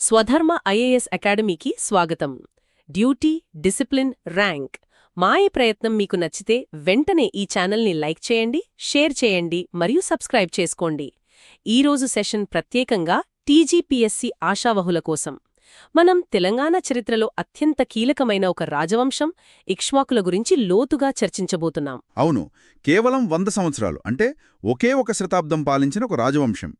స్వధర్మ IAS అకాడమీకి స్వాగతం. Duty discipline rank. మాయ ప్రయత్నం మీకు నచ్చితే వెంటనే ఈ ఛానల్ని లైక్ చేయండి షేర్ చేయండి మరియు సబ్స్క్రైబ్ చేసుకోండి. ఈరోజు సెషన్ ప్రత్యేకంగా టీజీపీఎస్సీ ఆశావహుల కోసం. మనం తెలంగాణ చరిత్రలో అత్యంత కీలకమైన ఒక రాజవంశం ఇక్ష్వాకుల గురించి లోతుగా చర్చించబోతున్నాం. అవును కేవలం వంద సంవత్సరాలు అంటే ఒకే ఒక శతాబ్దం పాలించిన ఒక రాజవంశం.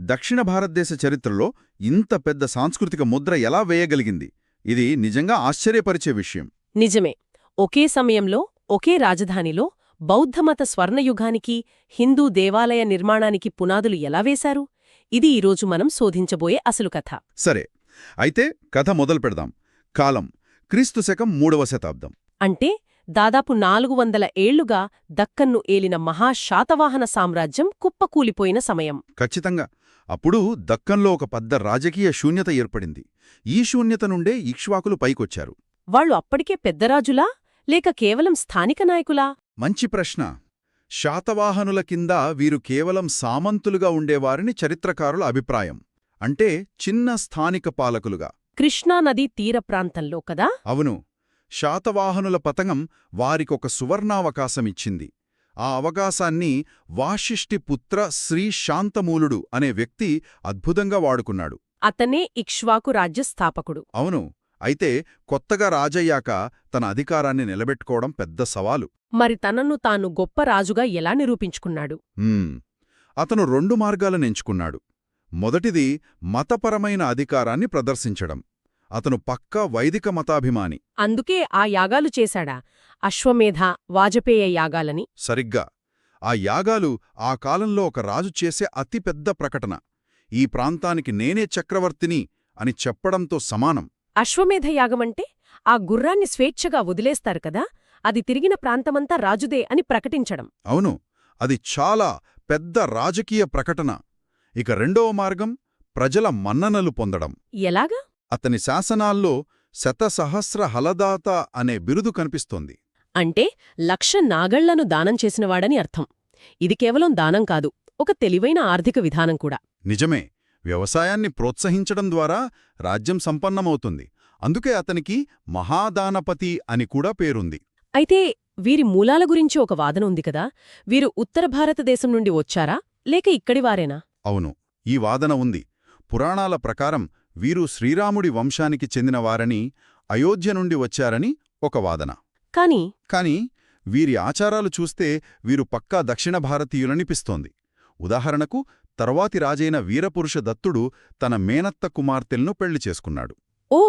దక్షిణ భారతదేశ చరిత్రలో ఇంత పెద్ద సాంస్కృతిక ముద్ర ఎలా వేయగలిగింది? ఇది నిజంగా ఆశ్చర్యపరిచే విషయం. నిజమే. ఒకే సమయంలో ఒకే రాజధానిలో బౌద్ధమత స్వర్ణయుగానికి హిందూ దేవాలయ నిర్మాణానికి పునాదులు ఎలా వేశారు? ఇది ఈరోజు మనం శోధించబోయే అసలు కథ. సరే. అయితే కథ మొదలు పెడదాం. కాలం. క్రీస్తు శకం మూడవ శతాబ్దం. అంటే దాదాపు నాలుగు వందల ఏళ్ళుగా దక్కన్ను ఏలిన మహాశాతవాహన సామ్రాజ్యం కుప్పకూలిపోయిన సమయం. ఖచ్చితంగా. అప్పుడు దక్కన్లో ఒక పెద్ద రాజకీయ శూన్యత ఏర్పడింది. ఈ శూన్యత నుండే ఇక్ష్వాకులు పైకొచ్చారు. వాళ్ళు అప్పటికే పెద్దరాజులా లేక కేవలం స్థానిక నాయకులా? మంచి ప్రశ్న. శాతవాహనుల కింద వీరు కేవలం సామంతులుగా ఉండేవారని చరిత్రకారుల అభిప్రాయం. అంటే చిన్న స్థానిక పాలకులుగా. కృష్ణానదీ తీర ప్రాంతంలో కదా? అవును. శాతవాహనుల పతనం వారికొక సువర్ణావకాశమిచ్చింది. ఆ అవకాశాన్ని వాషిష్ఠి పుత్ర శ్రీ శాంతమూలుడు అనే వ్యక్తి అద్భుతంగా వాడుకున్నాడు. అతనే ఇక్ష్వాకు రాజ్య స్థాపకుడు అవును అయితే కొత్తగా రాజయ్యాక తన అధికారాన్ని నిలబెట్టుకోవడం పెద్ద సవాలు. మరి తనను తాను గొప్ప రాజుగా ఎలా నిరూపించుకున్నాడు. అతను రెండు మార్గాలను ఎంచుకున్నాడు. మొదటిది మతపరమైన అధికారాన్ని ప్రదర్శించడం. అతను పక్కా వైదిక మతాభిమాని. అందుకే ఆ యాగాలు చేశాడా? అశ్వమేధ వాజపేయ యాగాలని. సరిగ్గా. ఆ యాగాలు ఆ కాలంలో ఒక రాజు చేసే అతిపెద్ద ప్రకటన. ఈ ప్రాంతానికి నేనే చక్రవర్తిని అని చెప్పడంతో సమానం. అశ్వమేధ యాగమంటే ఆ గుర్రాన్ని స్వేచ్ఛగా వదిలేస్తారు కదా అది తిరిగిన ప్రాంతమంతా రాజుదే అని ప్రకటించడం. అవును అది చాలా పెద్ద రాజకీయ ప్రకటన. ఇక రెండవ మార్గం ప్రజల మన్ననలు పొందడం. ఎలాగా? అతని శాసనాల్లో శతసహస్ర హలదాత అనే బిరుదు కనిపిస్తోంది. అంటే లక్ష నాగళ్ళను దానం చేసినవాడని అర్థం. ఇది కేవలం దానం కాదు ఒక తెలివైన ఆర్థిక విధానం కూడా. నిజమే వ్యవసాయాన్ని ప్రోత్సహించడం ద్వారా రాజ్యం సంపన్నమవుతుంది. అందుకే అతనికి మహాదానపతి అని కూడా పేరుంది. అయితే వీరి మూలాల గురించి ఒక వాదన ఉంది కదా వీరు ఉత్తర భారతదేశం నుండి వచ్చారా లేక ఇక్కడివారేనా అవును ఈ వాదన ఉంది. పురాణాల ప్రకారం వీరు శ్రీరాముడి వంశానికి చెందినవారని అయోధ్య నుండి వచ్చారని ఒక వాదన. కాని కాని వీరి ఆచారాలు చూస్తే వీరు పక్కా దక్షిణ భారతీయులనిపిస్తోంది. ఉదాహరణకు తర్వాతి రాజైన వీరపురుష దత్తుడు తన మేనత్త కుమార్తెలను పెళ్ళి చేసుకున్నాడు. ఓ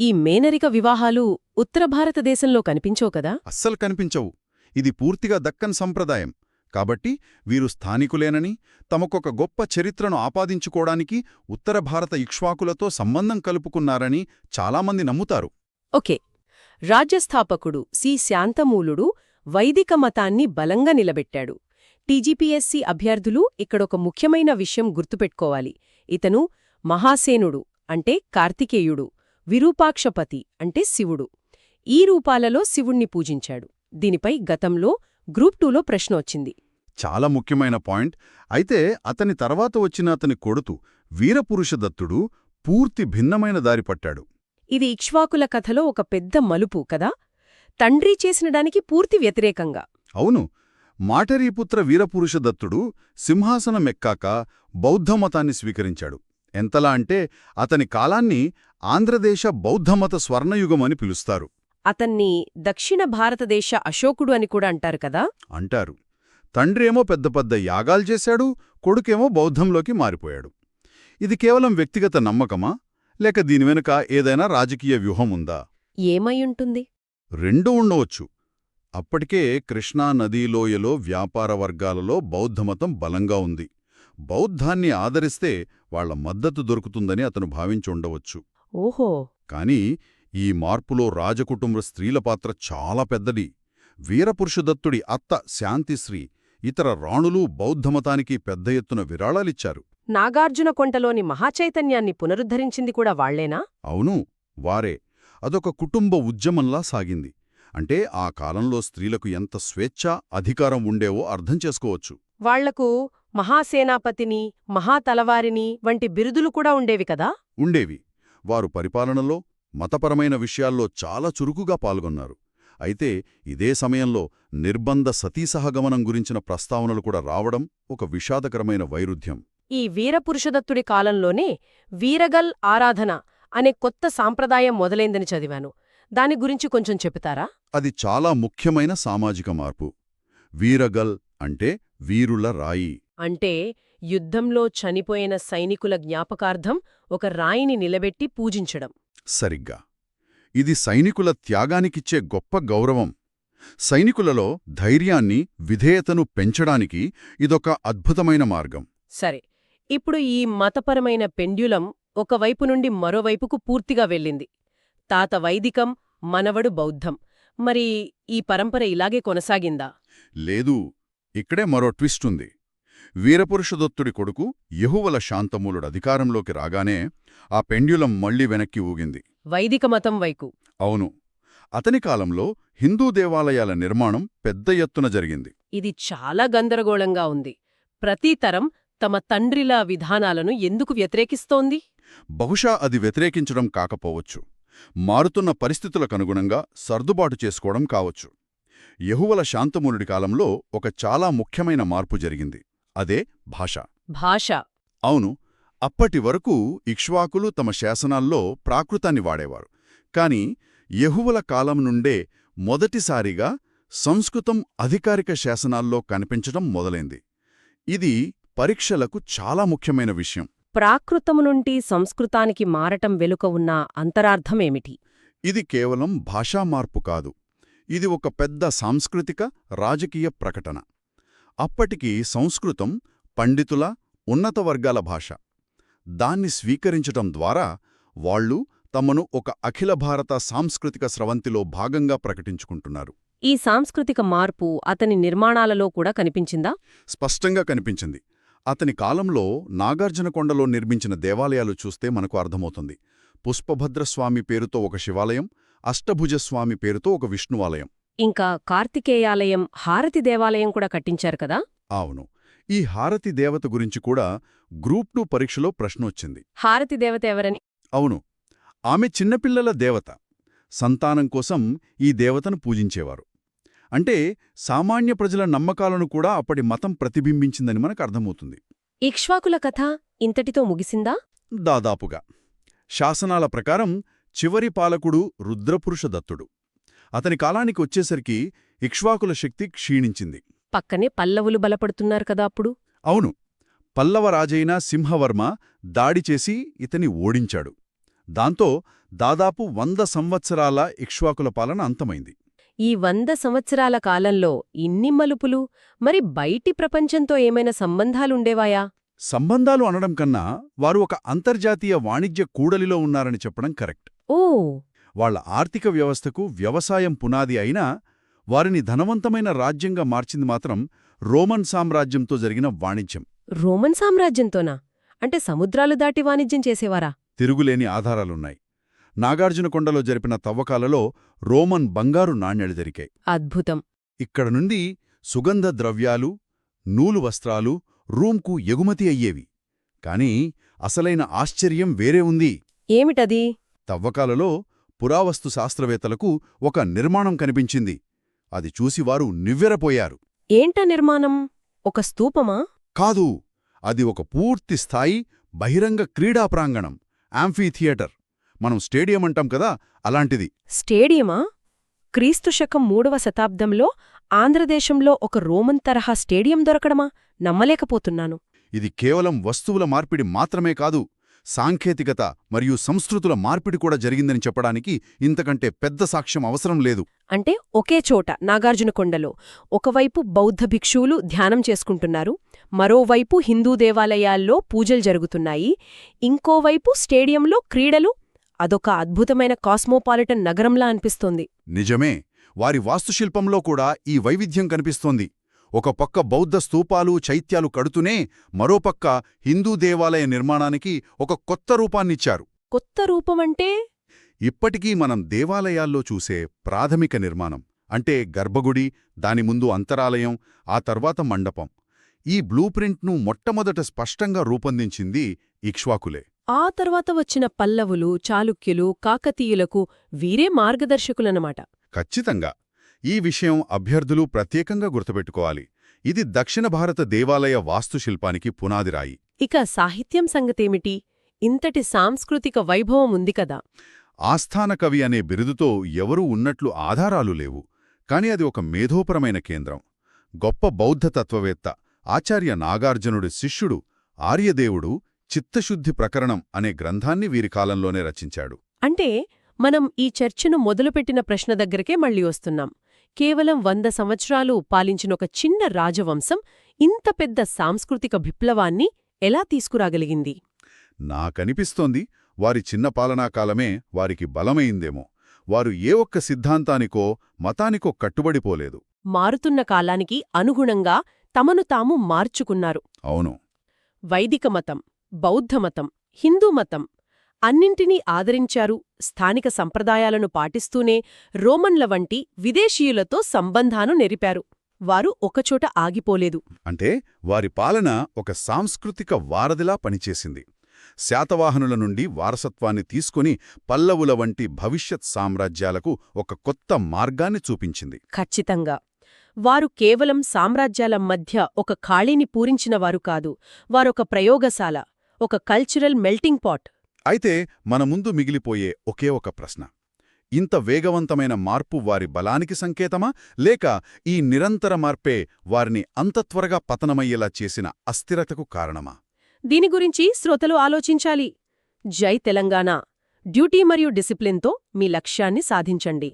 ఈ మేనరిక వివాహాలు ఉత్తర భారతదేశంలో కనిపించవు కదా? అస్సలు కనిపించవు. ఇది పూర్తిగా దక్కన్ సంప్రదాయం. కాబట్టి వీరు స్థానికులేనని తమకొక గొప్ప చరిత్రను ఆపాదించుకోవడానికి ఉత్తర భారత ఇక్ష్వాకులతో సంబంధం కలుపుకున్నారని చాలామంది నమ్ముతారు. Okay రాజ్యస్థాపకుడు C. శాంతమూలుడు వైదిక మతాన్ని బలంగా నిలబెట్టాడు. టీజీపీఎస్సీ అభ్యర్థులు ఇక్కడొక ముఖ్యమైన విషయం గుర్తుపెట్టుకోవాలి. ఇతను మహాసేనుడు అంటే కార్తికేయుడు విరూపాక్షపతి అంటే శివుడు. ఈ రూపాలలో శివుణ్ణి పూజించాడు. దీనిపై గతంలో గ్రూప్ టూలో ప్రశ్న వచ్చింది. చాలా ముఖ్యమైన పాయింట్. అయితే అతని తర్వాత వచ్చిన అతని కొడుతు వీరపురుషదత్తుడు పూర్తి భిన్నమైన దారి పట్టాడు. ఇది ఇక్ష్వాకుల కథలో ఒక పెద్ద మలుపు కదా? తండ్రి చేసిన దానికి పూర్తి వ్యతిరేకంగా. అవును. మాటరీపుత్ర వీరపురుషదత్తుడు సింహాసనమెక్కాక బౌద్ధమతాన్ని స్వీకరించాడు. ఎంతలా అంటే అతని కాలాన్ని ఆంధ్రదేశ బౌద్ధమత స్వర్ణయుగమని పిలుస్తారు. అతన్ని దక్షిణ భారతదేశ అశోకుడు అని కూడా అంటారు కదా? అంటారు. తండ్రేమో పెద్ద పెద్ద యాగాలు చేశాడు కొడుకేమో బౌద్ధంలోకి మారిపోయాడు. ఇది కేవలం వ్యక్తిగత నమ్మకమా? లేక దీని వెనుక ఏదైనా రాజకీయ వ్యూహం ఉందా? ఏమైయుంటుంది రెండూ ఉండవచ్చు. అప్పటికే కృష్ణా నదీలోయలో వ్యాపార వర్గాలలో బౌద్ధమతం బలంగా ఉంది. బౌద్ధాన్ని ఆదరిస్తే వాళ్ళ మద్దతు దొరుకుతుందని అతను భావించుండవచ్చు ఓహో! కాని ఈ మార్పులో రాజకుటుంబ స్త్రీల పాత్ర చాలా పెద్దది. వీరపురుషదత్తుడి అత్త శాంతిశ్రీ ఇతర రాణులు బౌద్ధమతానికి పెద్ద ఎత్తున విరాళాలిచ్చారు. నాగార్జున కొంటలోని మహాచైతన్యాన్ని పునరుద్ధరించింది కూడా వాళ్ళేనా? అవును వారే. అదొక కుటుంబ ఉద్యమంలా సాగింది. అంటే ఆ కాలంలో స్త్రీలకు ఎంత స్వేచ్ఛ అధికారం ఉండేవో అర్థం చేసుకోవచ్చు. వాళ్ళకు మహాసేనాపతిని మహాతలవారిని వంటి బిరుదులు కూడా ఉండేవి కదా? ఉండేవి. వారు పరిపాలనలో మతపరమైన విషయాల్లో చాలా చురుకుగా పాల్గొన్నారు. అయితే ఇదే సమయంలో నిర్బంధ సతీసహగమనం గురించిన ప్రస్తావనలు కూడా రావడం ఒక విషాదకరమైన వైరుధ్యం. ఈ వీరపురుషదత్తుడి కాలంలోనే వీరగల్ ఆరాధన అనే కొత్త సాంప్రదాయం మొదలైందని చదివాను. దాని గురించి కొంచెం చెబుతారా? అది చాలా ముఖ్యమైన సామాజిక మార్పు. వీరగల్ అంటే వీరుల రాయి. అంటే యుద్ధంలో చనిపోయిన సైనికుల జ్ఞాపకార్థం ఒక రాయిని నిలబెట్టి పూజించడం. సరిగ్గా. ఇది సైనికుల త్యాగానికిచ్చే గొప్ప గౌరవం. సైనికులలో ధైర్యాన్ని విధేయతను పెంచడానికి ఇదొక అద్భుతమైన మార్గం. సరే ఇప్పుడు ఈ మతపరమైన పెండ్యులం ఒకవైపు నుండి మరోవైపుకు పూర్తిగా వెళ్ళింది. తాత వైదికం మనవడు బౌద్ధం. మరి ఈ పరంపర ఇలాగే కొనసాగిందా? లేదు ఇక్కడే మరో ట్విస్ట్ ఉంది. వీరపురుషదత్తుడి కొడుకు యహువల శాంతమూలుడు అధికారంలోకి రాగానే ఆ పెండ్యులం మళ్ళీ వెనక్కి ఊగింది. వైదిక మతం వైపు. అవును అతని కాలంలో హిందూ దేవాలయాల నిర్మాణం పెద్ద ఎత్తున జరిగింది. ఇది చాలా గందరగోళంగా ఉంది. ప్రతి తరం తమ తండ్రిల విధానాలను ఎందుకు వ్యతిరేకిస్తోంది? బహుశా అది వ్యతిరేకించడం కాకపోవచ్చు. మారుతున్న పరిస్థితులకనుగుణంగా సర్దుబాటు చేసుకోవడం కావచ్చు. యహువల శాంతమూలుడి కాలంలో ఒక చాలా ముఖ్యమైన మార్పు జరిగింది. అదే భాష. భాష. అవును అప్పటి వరకు ఇక్ష్వాకులు తమ శాసనాల్లో ప్రాకృతాన్ని వాడేవారు. కాని యహువల కాలం నుండే మొదటిసారిగా సంస్కృతం అధికారిక శాసనాల్లో కనిపించడం మొదలైంది. ఇది పరీక్షలకు చాలా ముఖ్యమైన విషయం. ప్రాకృతము నుండి సంస్కృతానికి మారటం వెనుక ఉన్న అంతరార్థమేమిటి? ఇది కేవలం భాషా మార్పు కాదు. ఇది ఒక పెద్ద సాంస్కృతిక రాజకీయ ప్రకటన. అప్పటికి సంస్కృతం పండితుల ఉన్నత వర్గాల భాష. దాన్ని స్వీకరించటం ద్వారా వాళ్ళు తమను ఒక అఖిల భారత సాంస్కృతిక స్రవంతిలో భాగంగా ప్రకటించుకుంటున్నారు. ఈ సాంస్కృతిక మార్పు అతని నిర్మాణాలలో కూడా కనిపించిందా? స్పష్టంగా కనిపించింది. అతని కాలంలో నాగార్జునకొండలో నిర్మించిన దేవాలయాలు చూస్తే మనకు అర్థమవుతుంది. పుష్పభద్రస్వామి పేరుతో ఒక శివాలయం అష్టభుజస్వామి పేరుతో ఒక విష్ణువాలయం. ఇంకా కార్తికేయాలయం హారతి దేవాలయం కూడా కట్టించారు కదా? అవును. ఈ హారతి దేవత గురించి కూడా గ్రూప్ టూ పరీక్షలో ప్రశ్నొచ్చింది హారతి దేవత ఎవరని? అవును. ఆమె చిన్నపిల్లల దేవత. సంతానం కోసం ఈ దేవతను పూజించేవారు. అంటే సామాన్య ప్రజల నమ్మకాలను కూడా అప్పటి మతం ప్రతిబింబించిందని మనకు అర్థమవుతుంది. ఇక్ష్వాకుల కథ ఇంతటితో ముగిసిందా? దాదాపుగా. శాసనాల ప్రకారం చివరి పాలకుడు రుద్రపురుషదత్తుడు అతని కాలానికి వచ్చేసరికి ఇక్ష్వాకుల శక్తి క్షీణించింది. పక్కనే పల్లవులు బలపడుతున్నారు కదా అప్పుడు. అవును. పల్లవ రాజైన సింహవర్మ దాడి చేసి ఇతని ఓడించాడు. దాంతో దాదాపు వంద సంవత్సరాల ఇక్ష్వాకుల పాలన అంతమైంది. ఈ వంద సంవత్సరాల కాలంలో ఇన్ని మలుపులు మరి బయటి ప్రపంచంతో ఏమైనా సంబంధాలుండేవాయా? సంబంధాలు అనడం కన్నా వారు ఒక అంతర్జాతీయ వాణిజ్య కూడలిలో ఉన్నారని చెప్పడం కరెక్ట్. ఓ! వాళ్ళ ఆర్థిక వ్యవస్థకు వ్యవసాయం పునాది అయినా వారిని ధనవంతమైన రాజ్యంగా మార్చింది మాత్రం రోమన్ సామ్రాజ్యంతో జరిగిన వాణిజ్యం. రోమన్ సామ్రాజ్యంతోనా? అంటే సముద్రాలు దాటి వాణిజ్యం చేసేవారా? తిరుగులేని ఆధారాలున్నాయి. నాగార్జునకొండలో జరిపిన తవ్వకాలలో రోమన్ బంగారు నాణ్యాలు దొరికాయి. అద్భుతం. ఇక్కడ నుండి సుగంధ ద్రవ్యాలు నూలు వస్త్రాలు రూంకు ఎగుమతి అయ్యేవి. కాని అసలైన ఆశ్చర్యం వేరే ఉంది. ఏమిటది? తవ్వకాలలో పురావస్తు శాస్త్రవేత్తలకు ఒక నిర్మాణం కనిపించింది. అది చూసి వారు నివ్వెరపోయారు. ఏంట నిర్మాణం? ఒక స్తూపమా కాదు అది ఒక పూర్తి స్థాయి బహిరంగ క్రీడా ప్రాంగణం యాంఫీ థియేటర్ మనం స్టేడియం అంటాం కదా అలాంటిది. స్టేడియమా? క్రీస్తు శకం మూడవ శతాబ్దంలో ఆంధ్రదేశంలో ఒక రోమన్ తరహా స్టేడియం దొరకడమా? నమ్మలేకపోతున్నాను. ఇది కేవలం వస్తువుల మార్పిడి మాత్రమే కాదు సాంకేతికత మరియు సంస్కృతుల మార్పిడి కూడా జరిగిందని చెప్పడానికి ఇంతకంటే పెద్ద సాక్ష్యం అవసరం లేదు. అంటే ఒకే చోట నాగార్జునకొండలో ఒకవైపు బౌద్ధ భిక్షువులు ధ్యానం చేసుకుంటున్నారు మరోవైపు హిందూ దేవాలయాల్లో పూజలు జరుగుతున్నాయి ఇంకోవైపు స్టేడియంలో క్రీడలు అదొక అద్భుతమైన కాస్మోపాలిటన్ నగరంలా అనిపిస్తోంది. నిజమే వారి వాస్తుశిల్పంలో కూడా ఈ వైవిధ్యం కనిపిస్తోంది. ఒక పక్క బౌద్ధ స్తూపాలు చైత్యాలు కడుతూనే మరోపక్క హిందూ దేవాలయ నిర్మాణానికి ఒక కొత్త రూపాన్నిచ్చారు. కొత్త రూపమంటే? ఇప్పటికీ మనం దేవాలయాల్లో చూసే ప్రాథమిక నిర్మాణం అంటే గర్భగుడి దాని ముందు అంతరాలయం ఆ తర్వాత మండపం. ఈ బ్లూప్రింట్ను మొట్టమొదట స్పష్టంగా రూపొందించింది ఇక్ష్వాకులే. ఆ తర్వాత వచ్చిన పల్లవులు చాళుక్యులు కాకతీయులకు వీరే మార్గదర్శకులనమాట ఖచ్చితంగా. ఈ విషయం అభ్యర్థులు ప్రత్యేకంగా గుర్తుపెట్టుకోవాలి. ఇది దక్షిణ భారత దేవాలయ వాస్తుశిల్పానికి పునాదిరాయి ఇక సాహిత్యం సంగతేమిటి? ఇంతటి సాంస్కృతిక వైభవం ఉంది కదా. ఆస్థాన కవి అనే బిరుదుతో ఎవరూ ఉన్నట్లు ఆధారాలు లేవు. కాని అది ఒక మేధోపరమైన కేంద్రం. గొప్ప బౌద్ధ తత్వవేత్త ఆచార్య నాగార్జునుడి శిష్యుడు ఆర్యదేవుడు చిత్తశుద్ధి ప్రకరణం అనే గ్రంథాన్ని వీరి కాలంలోనే రచించాడు. అంటే మనం ఈ చర్చను మొదలుపెట్టిన ప్రశ్న దగ్గరకే మళ్ళీ వస్తున్నాం. కేవలం వంద సంవత్సరాలు పాలించిన ఒక చిన్న రాజవంశం ఇంత పెద్ద సాంస్కృతిక విప్లవాన్ని ఎలా తీసుకురాగలిగింది? నాకనిపిస్తోంది వారి చిన్న పాలనాకాలమే వారికి బలమైందేమో. వారు ఏ ఒక్క సిద్ధాంతానికో మతానికో కట్టుబడిపోలేదు మారుతున్న కాలానికి అనుగుణంగా తమను తాము మార్చుకున్నారు. అవును. వైదిక మతం. బౌద్ధమతం హిందూ మతం అన్నింటినీ ఆదరించారు స్థానిక సంప్రదాయాలను పాటిస్తూనే రోమన్ల వంటి విదేశీయులతో సంబంధాను నెరిపారు. వారు ఒకచోట ఆగిపోలేదు. అంటే వారి పాలన ఒక సాంస్కృతిక వారధిలా పనిచేసింది. శాతవాహనుల నుండి వారసత్వాన్ని తీసుకుని పల్లవుల వంటి భవిష్యత్ సామ్రాజ్యాలకు ఒక కొత్త మార్గాన్ని చూపించింది. ఖచ్చితంగా. వారు కేవలం సామ్రాజ్యాల మధ్య ఒక ఖాళీని పూరించినవారు కాదు. వారొక ప్రయోగశాల ఒక కల్చరల్ మెల్టింగ్ పాట్ అయితే మన ముందు మిగిలిపోయే ఒకే ఒక ప్రశ్న. ఇంత వేగవంతమైన మార్పు వారి బలానికి సంకేతమా? లేక ఈ నిరంతర మార్పే వారిని అంత త్వరగా పతనమయ్యేలా చేసిన అస్థిరతకు కారణమా? దీని గురించి శ్రోతలు ఆలోచించాలి. జై తెలంగాణ. డ్యూటీ మరియు డిసిప్లిన్తో మీ లక్ష్యాన్ని సాధించండి.